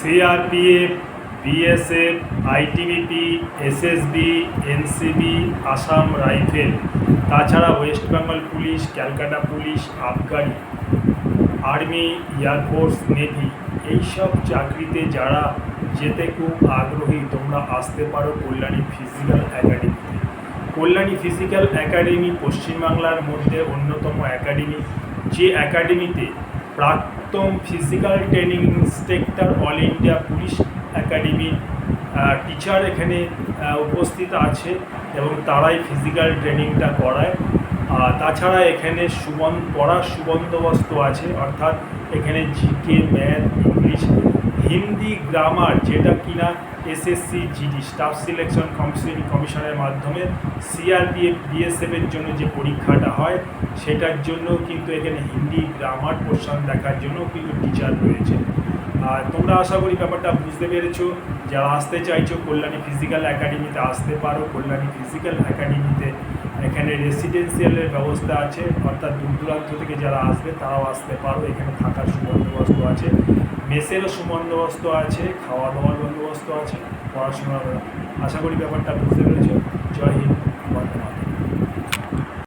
CRPF, BSF, ITBP, SSB, NCB, Assam rifle, তাছাড়া West Bengal police, Calcutta police আবগারি army air force navy, এইসব চাকরিতে যারা যেতে খুব আগ্রহী, তোমরা আসতে পারো কল্যাণী ফিজিক্যাল একাডেমিতে কল্যাণী ফিজিক্যাল একাডেমি পশ্চিমবাংলার মধ্যে অন্যতম একাডেমি। যে একাডেমিতে প্রাক্তন physical training instructor all India police একাডেমির টিচার এখানে উপস্থিত আছে এবং তারাই ফিজিক্যাল ট্রেনিংটা করায়। তাছাড়া এখানে সুবন পড়ার সুবন্দোবস্ত আছে, অর্থাৎ এখানে GK math English Hindi grammar যেটা কিনা SSC GD staff selection commission কমিশনের মাধ্যমে সিআরপিএফ বিএসএফের জন্য যে পরীক্ষাটা হয়, সেটার জন্য কিন্তু এখানে হিন্দি গ্রামার পোর্শন দেখার জন্য কিন্তু টিচার রয়েছে। আর তোমরা আশা করি ব্যাপারটা বুঝতে পেরেছ, যারা আসতে চাইছো কল্যাণী ফিজিক্যাল একাডেমিতে আসতে পারো, কল্যাণী ফিজিক্যাল একাডেমিতে এখানে রেসিডেন্সিয়ালের ব্যবস্থা আছে, অর্থাৎ দূর দূরান্ত থেকে যারা আসবে, তারাও আসতে পারো। এখানে থাকার সুবন্দোবস্ত আছে, মেসেরও সুবন্দোবস্ত আছে খাওয়া দাওয়ার বন্দোবস্ত আছে পড়াশোনার আশা করি ব্যাপারটা বুঝতে পেরেছ।